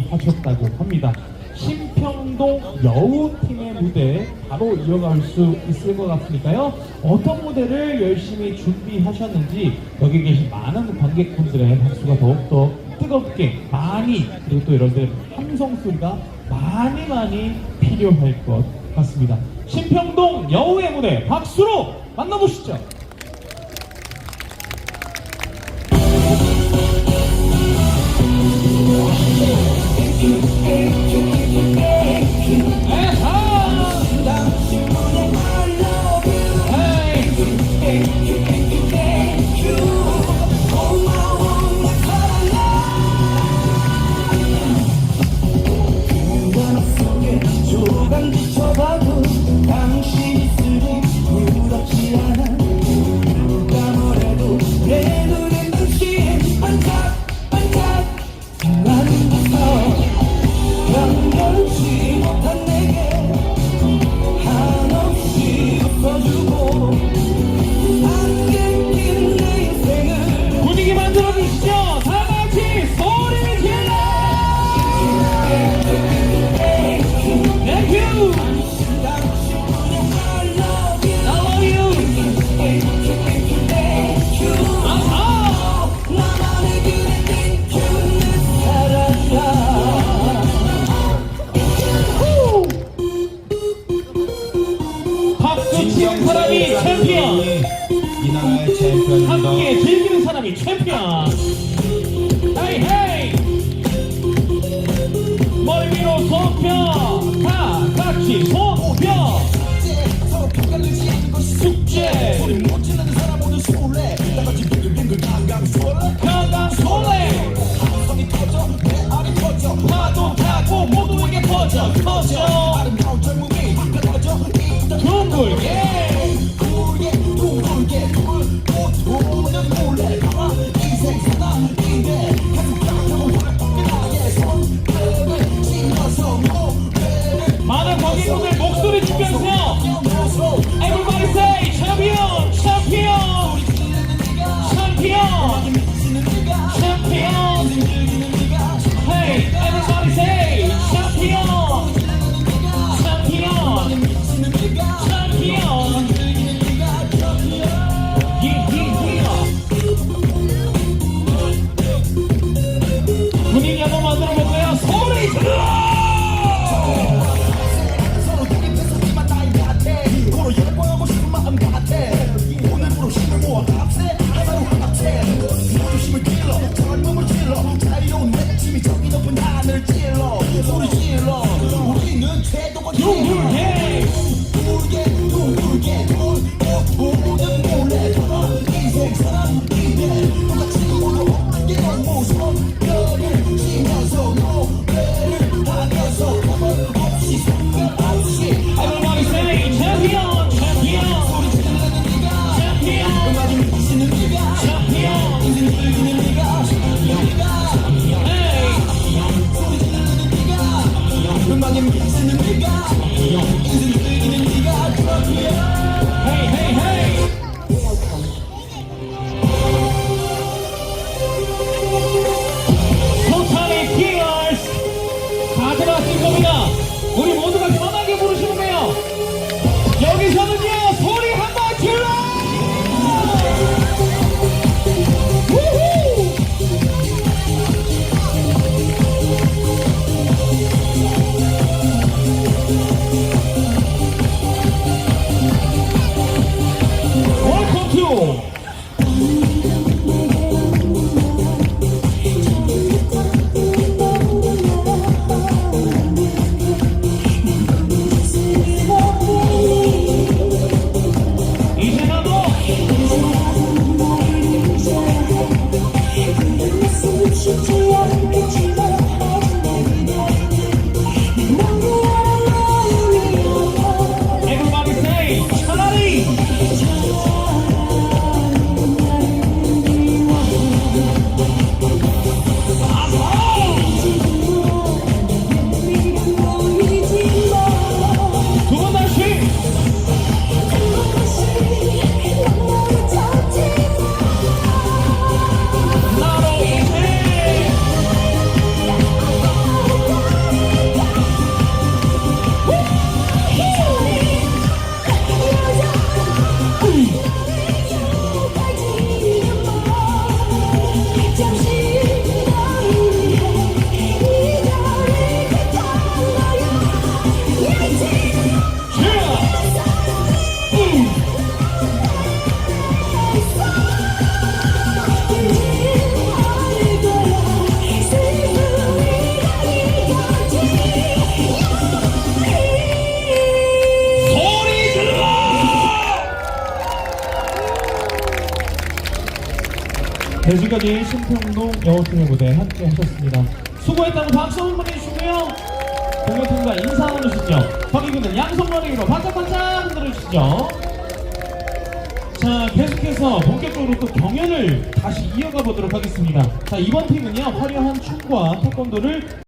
하셨다고 합니다. 신평동 여우팀의 무대 바로 이어갈 수 있을 것 같으니까요. 어떤 무대를 열심히 준비하셨는지 여기 계신 많은 관객분들의 박수가 더욱더 뜨겁게 많이 그리고 또 여러분들의 함성 소리가 많이 많이 필요할 것 같습니다. 신평동 여우의 무대 박수로 만나보시죠. 승리에 즐기는 사람이 챔피언. 헤이 헤이. 멀리로 손편 Thank you. 예! 네, 지금까지 신평동 여우팀의 무대 함께 하셨습니다. 수고했다고 박수 한번 보내주시고요. 공격팀과 인사 나누시죠. 거기군은 양손머리로 반짝반짝 흔들어주시죠. 자, 계속해서 본격적으로 또 경연을 다시 이어가 보도록 하겠습니다. 자, 이번 팀은요, 화려한 춤과 태권도를